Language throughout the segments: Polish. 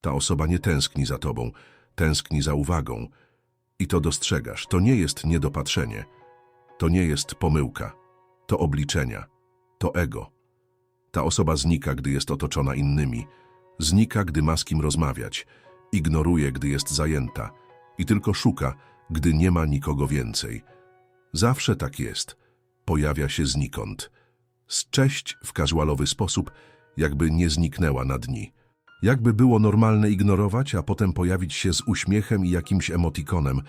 Ta osoba nie tęskni za tobą, tęskni za uwagą. I to dostrzegasz. To nie jest niedopatrzenie. To nie jest pomyłka. To obliczenia. To ego. Ta osoba znika, gdy jest otoczona innymi. Znika, gdy ma z kim rozmawiać. Ignoruje, gdy jest zajęta. I tylko szuka, gdy nie ma nikogo więcej. Zawsze tak jest. Pojawia się znikąd. Z cześć w casualowy sposób, jakby nie zniknęła na dni. Jakby było normalne ignorować, a potem pojawić się z uśmiechem i jakimś emotikonem.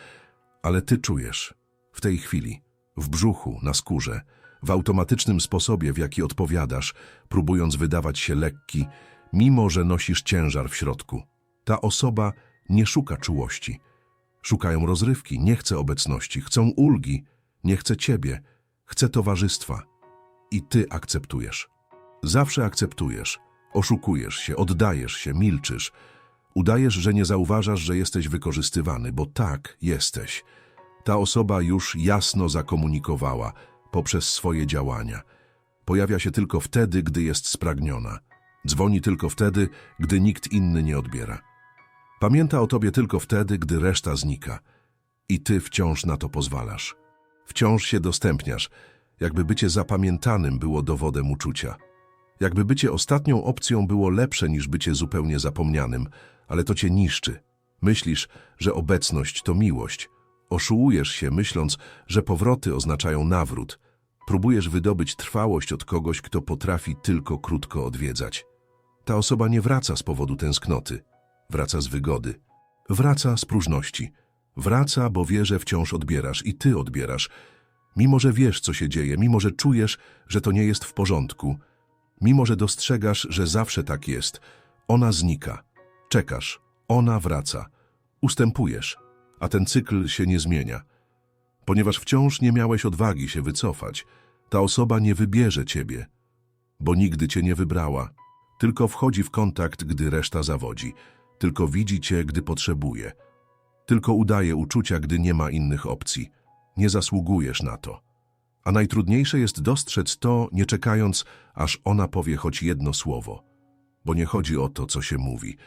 Ale ty czujesz. W tej chwili. W brzuchu, na skórze. W automatycznym sposobie, w jaki odpowiadasz, próbując wydawać się lekki, mimo że nosisz ciężar w środku. Ta osoba nie szuka czułości. Szukają rozrywki, nie chce obecności, chcą ulgi, nie chce ciebie, chce towarzystwa. I ty akceptujesz. Zawsze akceptujesz. Oszukujesz się, oddajesz się, milczysz. Udajesz, że nie zauważasz, że jesteś wykorzystywany, bo tak jesteś. Ta osoba już jasno zakomunikowała poprzez swoje działania. Pojawia się tylko wtedy, gdy jest spragniona. Dzwoni tylko wtedy, gdy nikt inny nie odbiera. Pamięta o tobie tylko wtedy, gdy reszta znika. I ty wciąż na to pozwalasz. Wciąż się dostępniasz, jakby bycie zapamiętanym było dowodem uczucia. Jakby bycie ostatnią opcją było lepsze niż bycie zupełnie zapomnianym, ale to cię niszczy. Myślisz, że obecność to miłość. Oszułujesz się, myśląc, że powroty oznaczają nawrót. Próbujesz wydobyć trwałość od kogoś, kto potrafi tylko krótko odwiedzać. Ta osoba nie wraca z powodu tęsknoty. Wraca z wygody. Wraca z próżności. Wraca, bo wie, że wciąż odbierasz i ty odbierasz. Mimo, że wiesz, co się dzieje, mimo, że czujesz, że to nie jest w porządku, mimo, że dostrzegasz, że zawsze tak jest, ona znika. Czekasz, ona wraca. Ustępujesz, a ten cykl się nie zmienia. Ponieważ wciąż nie miałeś odwagi się wycofać, ta osoba nie wybierze ciebie, bo nigdy cię nie wybrała. Tylko wchodzi w kontakt, gdy reszta zawodzi. Tylko widzi cię, gdy potrzebuje. Tylko udaje uczucia, gdy nie ma innych opcji. Nie zasługujesz na to. A najtrudniejsze jest dostrzec to, nie czekając, aż ona powie choć jedno słowo. Bo nie chodzi o to, co się mówi.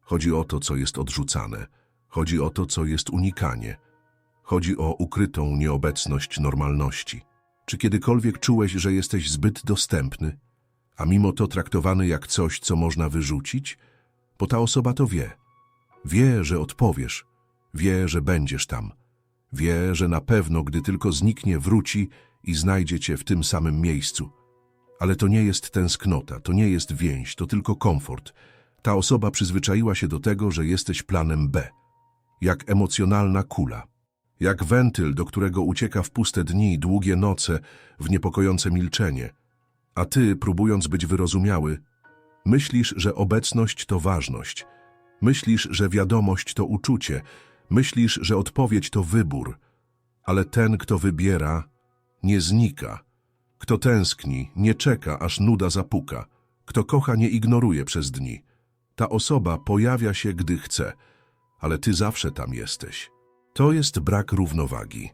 Chodzi o to, co jest odrzucane. Chodzi o to, co jest unikanie. Chodzi o ukrytą nieobecność normalności. Czy kiedykolwiek czułeś, że jesteś zbyt dostępny, a mimo to traktowany jak coś, co można wyrzucić? Bo ta osoba to wie. Wie, że odpowiesz. Wie, że będziesz tam. Wie, że na pewno, gdy tylko zniknie, wróci i znajdzie cię w tym samym miejscu. Ale to nie jest tęsknota, to nie jest więź, to tylko komfort. Ta osoba przyzwyczaiła się do tego, że jesteś planem B. Jak emocjonalna kula. Jak wentyl, do którego ucieka w puste dni, długie noce, w niepokojące milczenie. A ty, próbując być wyrozumiały, myślisz, że obecność to ważność. Myślisz, że wiadomość to uczucie. Myślisz, że odpowiedź to wybór. Ale ten, kto wybiera, nie znika. Kto tęskni, nie czeka, aż nuda zapuka. Kto kocha, nie ignoruje przez dni. Ta osoba pojawia się, gdy chce, ale ty zawsze tam jesteś. To jest brak równowagi.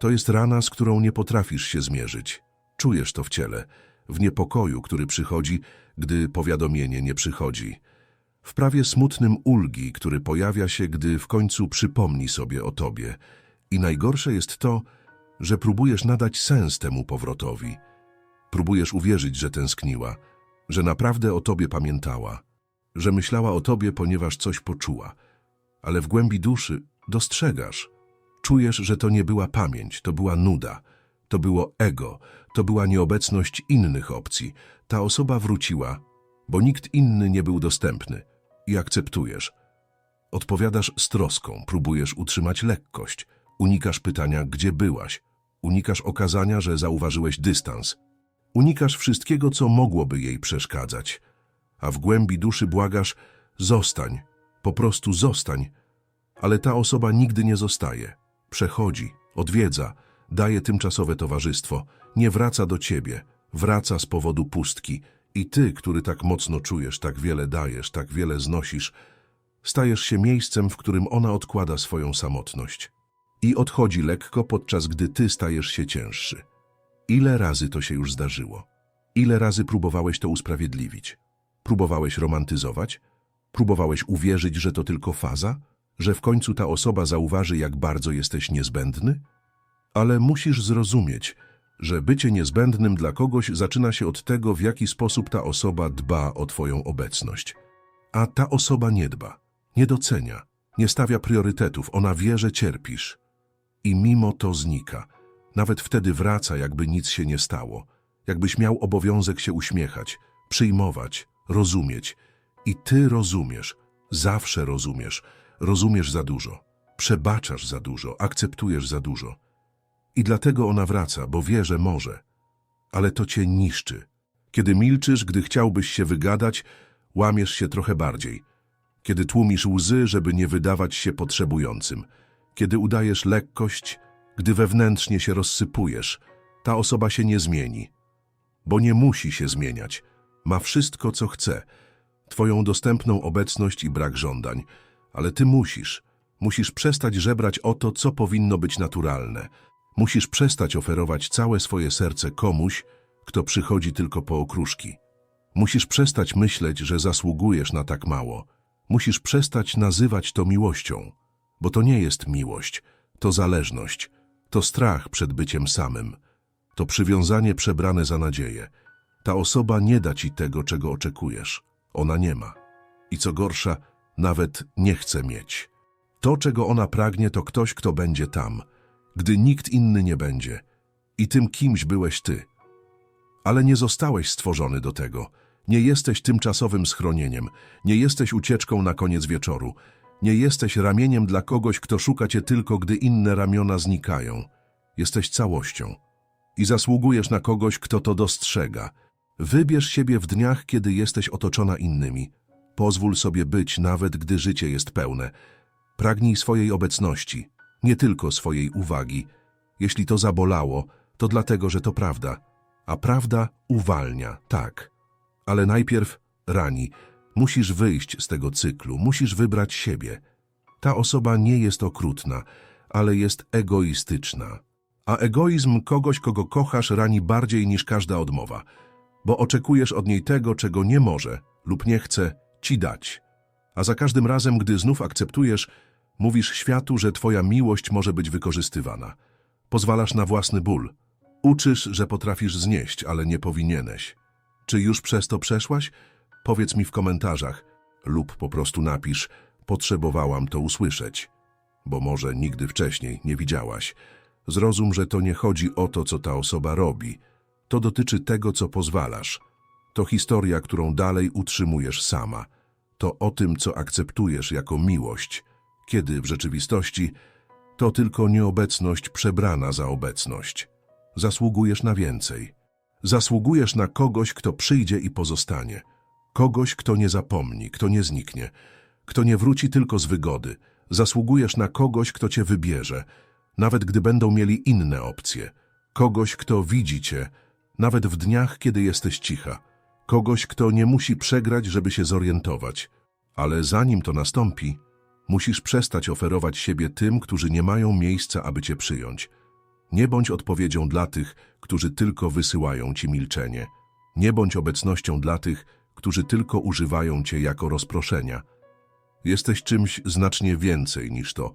To jest rana, z którą nie potrafisz się zmierzyć. Czujesz to w ciele, w niepokoju, który przychodzi, gdy powiadomienie nie przychodzi. W prawie smutnym ulgi, który pojawia się, gdy w końcu przypomni sobie o tobie. I najgorsze jest to, że próbujesz nadać sens temu powrotowi. Próbujesz uwierzyć, że tęskniła, że naprawdę o tobie pamiętała, że myślała o tobie, ponieważ coś poczuła. Ale w głębi duszy dostrzegasz, czujesz, że to nie była pamięć, to była nuda, to było ego, to była nieobecność innych opcji. Ta osoba wróciła, bo nikt inny nie był dostępny i akceptujesz. Odpowiadasz z troską, próbujesz utrzymać lekkość, unikasz pytania, gdzie byłaś, unikasz okazania, że zauważyłeś dystans, unikasz wszystkiego, co mogłoby jej przeszkadzać, a w głębi duszy błagasz, zostań, po prostu zostań, ale ta osoba nigdy nie zostaje. Przechodzi, odwiedza, daje tymczasowe towarzystwo, nie wraca do ciebie, wraca z powodu pustki. I ty, który tak mocno czujesz, tak wiele dajesz, tak wiele znosisz, stajesz się miejscem, w którym ona odkłada swoją samotność i odchodzi lekko, podczas gdy ty stajesz się cięższy. Ile razy to się już zdarzyło? Ile razy próbowałeś to usprawiedliwić? Próbowałeś romantyzować? Próbowałeś uwierzyć, że to tylko faza? Że w końcu ta osoba zauważy, jak bardzo jesteś niezbędny? Ale musisz zrozumieć, że bycie niezbędnym dla kogoś zaczyna się od tego, w jaki sposób ta osoba dba o twoją obecność. A ta osoba nie dba, nie docenia, nie stawia priorytetów, ona wie, że cierpisz. I mimo to znika. Nawet wtedy wraca, jakby nic się nie stało. Jakbyś miał obowiązek się uśmiechać, przyjmować, rozumieć. I ty rozumiesz, zawsze rozumiesz. Rozumiesz za dużo, przebaczasz za dużo, akceptujesz za dużo. I dlatego ona wraca, bo wie, że może. Ale to cię niszczy. Kiedy milczysz, gdy chciałbyś się wygadać, łamiesz się trochę bardziej. Kiedy tłumisz łzy, żeby nie wydawać się potrzebującym. Kiedy udajesz lekkość, gdy wewnętrznie się rozsypujesz, ta osoba się nie zmieni. Bo nie musi się zmieniać. Ma wszystko, co chce. Twoją dostępną obecność i brak żądań. Ale ty musisz. Musisz przestać żebrać o to, co powinno być naturalne. Musisz przestać oferować całe swoje serce komuś, kto przychodzi tylko po okruszki. Musisz przestać myśleć, że zasługujesz na tak mało. Musisz przestać nazywać to miłością, bo to nie jest miłość, to zależność, to strach przed byciem samym, to przywiązanie przebrane za nadzieję. Ta osoba nie da ci tego, czego oczekujesz. Ona nie ma. I co gorsza, nawet nie chce mieć. To, czego ona pragnie, to ktoś, kto będzie tam, gdy nikt inny nie będzie. I tym kimś byłeś ty. Ale nie zostałeś stworzony do tego. Nie jesteś tymczasowym schronieniem, nie jesteś ucieczką na koniec wieczoru, nie jesteś ramieniem dla kogoś, kto szuka cię tylko, gdy inne ramiona znikają. Jesteś całością. I zasługujesz na kogoś, kto to dostrzega. Wybierz siebie w dniach, kiedy jesteś otoczona innymi. Pozwól sobie być, nawet gdy życie jest pełne. Pragnij swojej obecności, nie tylko swojej uwagi. Jeśli to zabolało, to dlatego, że to prawda. A prawda uwalnia, tak. Ale najpierw rani. Musisz wyjść z tego cyklu, musisz wybrać siebie. Ta osoba nie jest okrutna, ale jest egoistyczna. A egoizm kogoś, kogo kochasz, rani bardziej niż każda odmowa, bo oczekujesz od niej tego, czego nie może lub nie chce ci dać. A za każdym razem, gdy znów akceptujesz, mówisz światu, że twoja miłość może być wykorzystywana. Pozwalasz na własny ból. Uczysz, że potrafisz znieść, ale nie powinieneś. Czy już przez to przeszłaś? Powiedz mi w komentarzach lub po prostu napisz potrzebowałam to usłyszeć, bo może nigdy wcześniej nie widziałaś. Zrozum, że to nie chodzi o to, co ta osoba robi. To dotyczy tego, co pozwalasz. To historia, którą dalej utrzymujesz sama. To o tym, co akceptujesz jako miłość, kiedy w rzeczywistości to tylko nieobecność przebrana za obecność. Zasługujesz na więcej. Zasługujesz na kogoś, kto przyjdzie i pozostanie. Kogoś, kto nie zapomni, kto nie zniknie, kto nie wróci tylko z wygody. Zasługujesz na kogoś, kto cię wybierze, nawet gdy będą mieli inne opcje. Kogoś, kto widzi cię, nawet w dniach, kiedy jesteś cicha. Kogoś, kto nie musi przegrać, żeby się zorientować. Ale zanim to nastąpi, musisz przestać oferować siebie tym, którzy nie mają miejsca, aby cię przyjąć. Nie bądź odpowiedzią dla tych, którzy tylko wysyłają ci milczenie. Nie bądź obecnością dla tych, którzy tylko używają cię jako rozproszenia. Jesteś czymś znacznie więcej niż to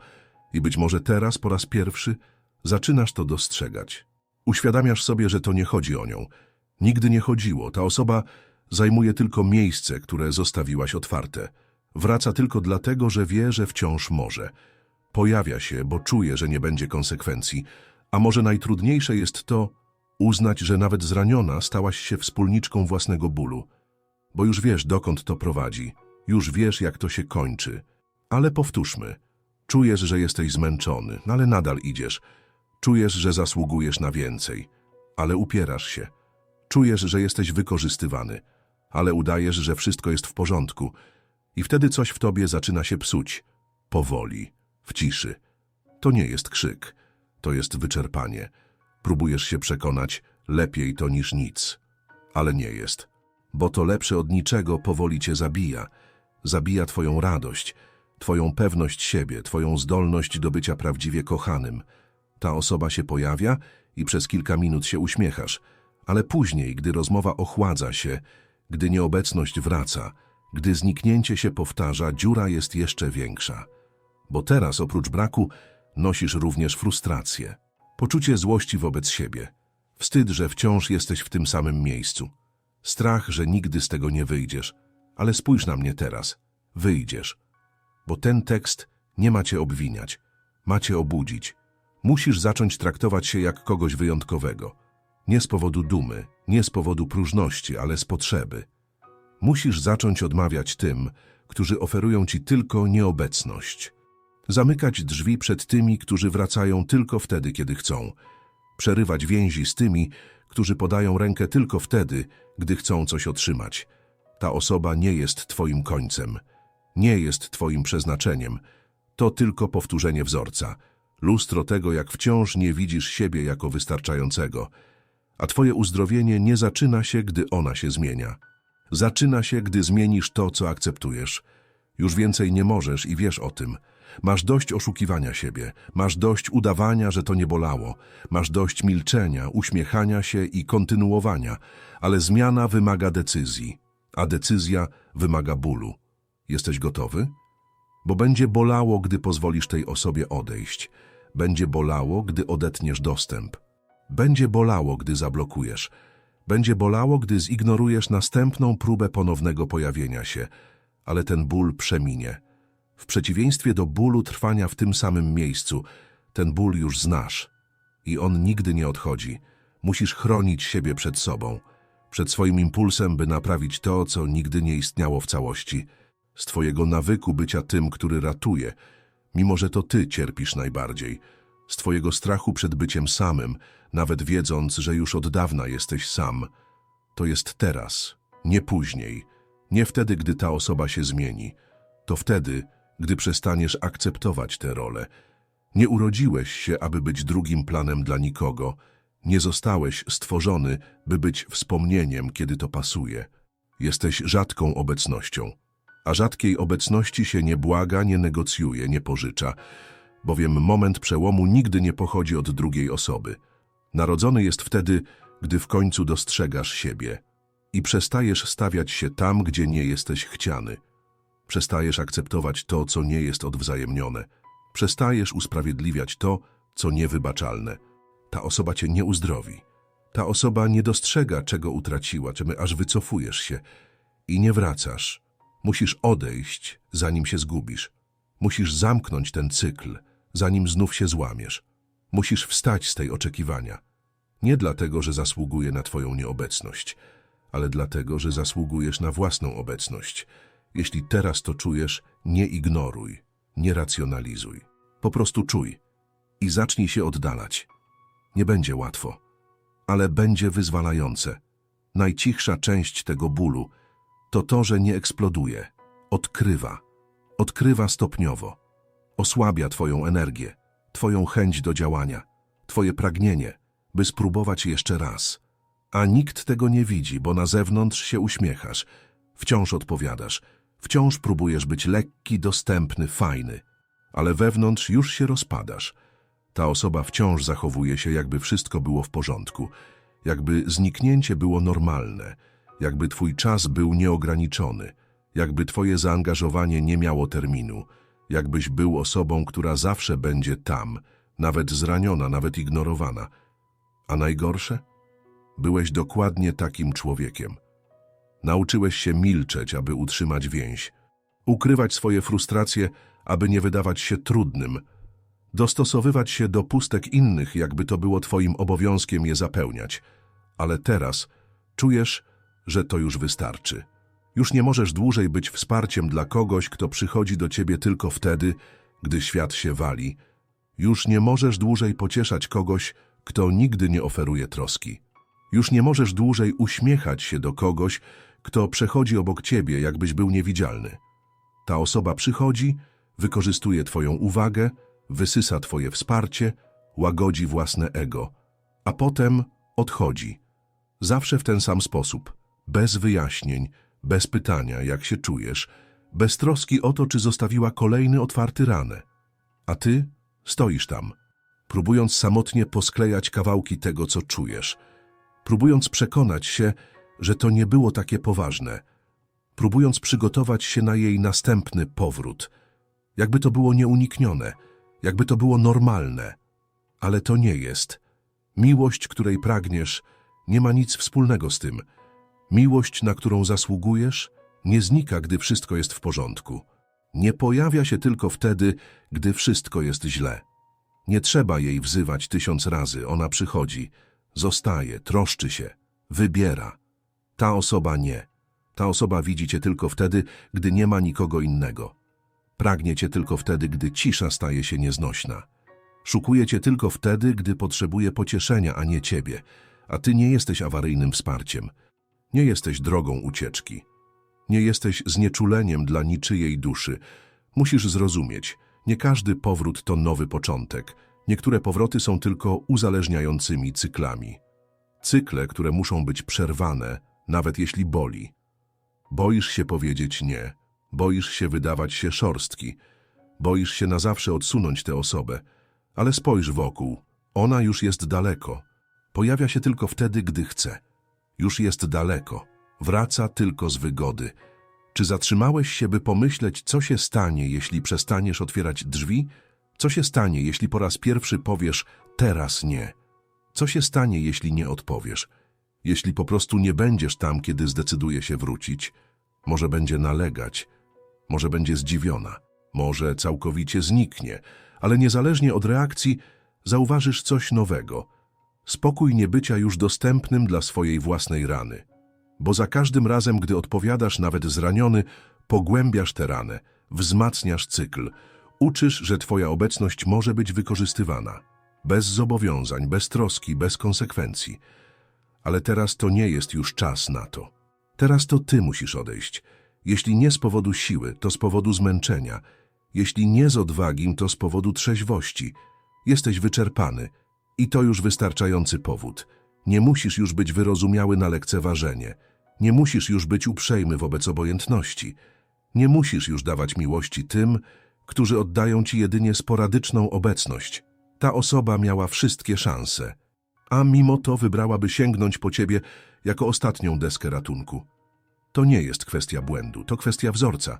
i być może teraz po raz pierwszy zaczynasz to dostrzegać. Uświadamiasz sobie, że to nie chodzi o nią. Nigdy nie chodziło. Ta osoba zajmuje tylko miejsce, które zostawiłaś otwarte. Wraca tylko dlatego, że wie, że wciąż może. Pojawia się, bo czuje, że nie będzie konsekwencji. A może najtrudniejsze jest to uznać, że nawet zraniona stałaś się wspólniczką własnego bólu. Bo już wiesz, dokąd to prowadzi. Już wiesz, jak to się kończy. Ale powtórzmy. Czujesz, że jesteś zmęczony, ale nadal idziesz. Czujesz, że zasługujesz na więcej, ale upierasz się. Czujesz, że jesteś wykorzystywany, ale udajesz, że wszystko jest w porządku. I wtedy coś w tobie zaczyna się psuć. Powoli, w ciszy. To nie jest krzyk, to jest wyczerpanie. Próbujesz się przekonać, lepiej to niż nic. Ale nie jest. Bo to lepsze od niczego powoli cię zabija. Zabija twoją radość, twoją pewność siebie, twoją zdolność do bycia prawdziwie kochanym. Ta osoba się pojawia i przez kilka minut się uśmiechasz, ale później, gdy rozmowa ochładza się, gdy nieobecność wraca, Gdy zniknięcie się powtarza, dziura jest jeszcze większa. Bo teraz, oprócz braku, nosisz również frustrację, poczucie złości wobec siebie, wstyd, że wciąż jesteś w tym samym miejscu, strach, że nigdy z tego nie wyjdziesz. Ale spójrz na mnie teraz. Wyjdziesz. Bo ten tekst nie ma cię obwiniać, ma cię obudzić. Musisz zacząć traktować się jak kogoś wyjątkowego. Nie z powodu dumy, nie z powodu próżności, ale z potrzeby. Musisz zacząć odmawiać tym, którzy oferują ci tylko nieobecność. Zamykać drzwi przed tymi, którzy wracają tylko wtedy, kiedy chcą. Przerywać więzi z tymi, którzy podają rękę tylko wtedy, gdy chcą coś otrzymać. Ta osoba nie jest twoim końcem, nie jest twoim przeznaczeniem. To tylko powtórzenie wzorca, lustro tego, jak wciąż nie widzisz siebie jako wystarczającego. A twoje uzdrowienie nie zaczyna się, gdy ona się zmienia. Zaczyna się, gdy zmienisz to, co akceptujesz. Już więcej nie możesz i wiesz o tym. Masz dość oszukiwania siebie, masz dość udawania, że to nie bolało, masz dość milczenia, uśmiechania się i kontynuowania, ale zmiana wymaga decyzji, a decyzja wymaga bólu. Jesteś gotowy? Bo będzie bolało, gdy pozwolisz tej osobie odejść. Będzie bolało, gdy odetniesz dostęp. Będzie bolało, gdy zablokujesz. Będzie bolało, gdy zignorujesz następną próbę ponownego pojawienia się, ale ten ból przeminie. W przeciwieństwie do bólu trwania w tym samym miejscu, ten ból już znasz i on nigdy nie odchodzi. Musisz chronić siebie przed sobą, przed swoim impulsem, by naprawić to, co nigdy nie istniało w całości, z twojego nawyku bycia tym, który ratuje, mimo że to ty cierpisz najbardziej, z twojego strachu przed byciem samym, nawet wiedząc, że już od dawna jesteś sam. To jest teraz, nie później, nie wtedy, gdy ta osoba się zmieni. To wtedy, gdy przestaniesz akceptować tę rolę. Nie urodziłeś się, aby być drugim planem dla nikogo. Nie zostałeś stworzony, by być wspomnieniem, kiedy to pasuje. Jesteś rzadką obecnością, a rzadkiej obecności się nie błaga, nie negocjuje, nie pożycza, bowiem moment przełomu nigdy nie pochodzi od drugiej osoby. Narodzony jest wtedy, gdy w końcu dostrzegasz siebie i przestajesz stawiać się tam, gdzie nie jesteś chciany. Przestajesz akceptować to, co nie jest odwzajemnione. Przestajesz usprawiedliwiać to, co niewybaczalne. Ta osoba cię nie uzdrowi. Ta osoba nie dostrzega, czego utraciła, czym aż wycofujesz się i nie wracasz. Musisz odejść, zanim się zgubisz. Musisz zamknąć ten cykl, zanim znów się złamiesz. Musisz wstać z tej oczekiwania. Nie dlatego, że zasługuje na twoją nieobecność, ale dlatego, że zasługujesz na własną obecność. Jeśli teraz to czujesz, nie ignoruj, nie racjonalizuj. Po prostu czuj i zacznij się oddalać. Nie będzie łatwo, ale będzie wyzwalające. Najcichsza część tego bólu to to, że nie eksploduje, odkrywa, odkrywa stopniowo, osłabia twoją energię, twoją chęć do działania, twoje pragnienie, by spróbować jeszcze raz. A nikt tego nie widzi, bo na zewnątrz się uśmiechasz, wciąż odpowiadasz, wciąż próbujesz być lekki, dostępny, fajny, ale wewnątrz już się rozpadasz. Ta osoba wciąż zachowuje się, jakby wszystko było w porządku, jakby zniknięcie było normalne, jakby twój czas był nieograniczony, jakby twoje zaangażowanie nie miało terminu, jakbyś był osobą, która zawsze będzie tam, nawet zraniona, nawet ignorowana. A najgorsze? Byłeś dokładnie takim człowiekiem. Nauczyłeś się milczeć, aby utrzymać więź, ukrywać swoje frustracje, aby nie wydawać się trudnym, dostosowywać się do pustek innych, jakby to było twoim obowiązkiem je zapełniać. Ale teraz czujesz, że to już wystarczy. Już nie możesz dłużej być wsparciem dla kogoś, kto przychodzi do ciebie tylko wtedy, gdy świat się wali. Już nie możesz dłużej pocieszać kogoś, kto nigdy nie oferuje troski. Już nie możesz dłużej uśmiechać się do kogoś, kto przechodzi obok ciebie, jakbyś był niewidzialny. Ta osoba przychodzi, wykorzystuje twoją uwagę, wysysa twoje wsparcie, łagodzi własne ego, a potem odchodzi. Zawsze w ten sam sposób, bez wyjaśnień, bez pytania, jak się czujesz, bez troski o to, czy zostawiła kolejny otwarty ranę. A ty stoisz tam, próbując samotnie posklejać kawałki tego, co czujesz, próbując przekonać się, że to nie było takie poważne, próbując przygotować się na jej następny powrót. Jakby to było nieuniknione, jakby to było normalne. Ale to nie jest. Miłość, której pragniesz, nie ma nic wspólnego z tym. Miłość, na którą zasługujesz, nie znika, gdy wszystko jest w porządku. Nie pojawia się tylko wtedy, gdy wszystko jest źle. Nie trzeba jej wzywać tysiąc razy, ona przychodzi, zostaje, troszczy się, wybiera. Ta osoba nie. Ta osoba widzi cię tylko wtedy, gdy nie ma nikogo innego. Pragnie cię tylko wtedy, gdy cisza staje się nieznośna. Szukuje cię tylko wtedy, gdy potrzebuje pocieszenia, a nie ciebie, a ty nie jesteś awaryjnym wsparciem. Nie jesteś drogą ucieczki. Nie jesteś znieczuleniem dla niczyjej duszy. Musisz zrozumieć, nie każdy powrót to nowy początek. Niektóre powroty są tylko uzależniającymi cyklami. Cykle, które muszą być przerwane, nawet jeśli boli. Boisz się powiedzieć nie, boisz się wydawać się szorstki, boisz się na zawsze odsunąć tę osobę, ale spojrz wokół, ona już jest daleko. Pojawia się tylko wtedy, gdy chce. Już jest daleko. Wraca tylko z wygody. Czy zatrzymałeś się, by pomyśleć, co się stanie, jeśli przestaniesz otwierać drzwi? Co się stanie, jeśli po raz pierwszy powiesz teraz nie? Co się stanie, jeśli nie odpowiesz? Jeśli po prostu nie będziesz tam, kiedy zdecyduje się wrócić? Może będzie nalegać, może będzie zdziwiona, może całkowicie zniknie, ale niezależnie od reakcji zauważysz coś nowego. Spokój niebycia już dostępnym dla swojej własnej rany. Bo za każdym razem, gdy odpowiadasz, nawet zraniony, pogłębiasz tę ranę, wzmacniasz cykl, uczysz, że twoja obecność może być wykorzystywana. Bez zobowiązań, bez troski, bez konsekwencji. Ale teraz to nie jest już czas na to. Teraz to ty musisz odejść. Jeśli nie z powodu siły, to z powodu zmęczenia. Jeśli nie z odwagi, to z powodu trzeźwości. Jesteś wyczerpany i to już wystarczający powód. Nie musisz już być wyrozumiały na lekceważenie. Nie musisz już być uprzejmy wobec obojętności. Nie musisz już dawać miłości tym, którzy oddają ci jedynie sporadyczną obecność. Ta osoba miała wszystkie szanse, a mimo to wybrałaby sięgnąć po ciebie jako ostatnią deskę ratunku. To nie jest kwestia błędu, to kwestia wzorca,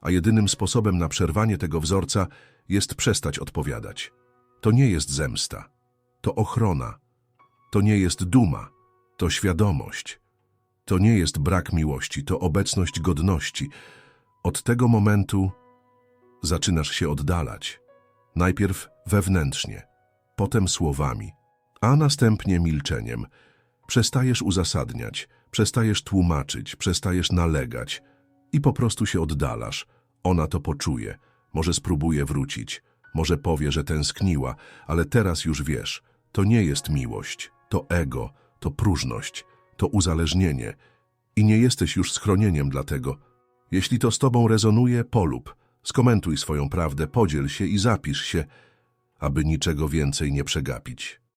a jedynym sposobem na przerwanie tego wzorca jest przestać odpowiadać. To nie jest zemsta, to ochrona, to nie jest duma, to świadomość. To nie jest brak miłości, to obecność godności. Od tego momentu zaczynasz się oddalać. Najpierw wewnętrznie, potem słowami, a następnie milczeniem. Przestajesz uzasadniać, przestajesz tłumaczyć, przestajesz nalegać i po prostu się oddalasz. Ona to poczuje, może spróbuje wrócić, może powie, że tęskniła, ale teraz już wiesz, to nie jest miłość, to ego, to próżność, to uzależnienie i nie jesteś już schronieniem dla tego. Jeśli to z tobą rezonuje, polub, skomentuj swoją prawdę, podziel się i zapisz się, aby niczego więcej nie przegapić.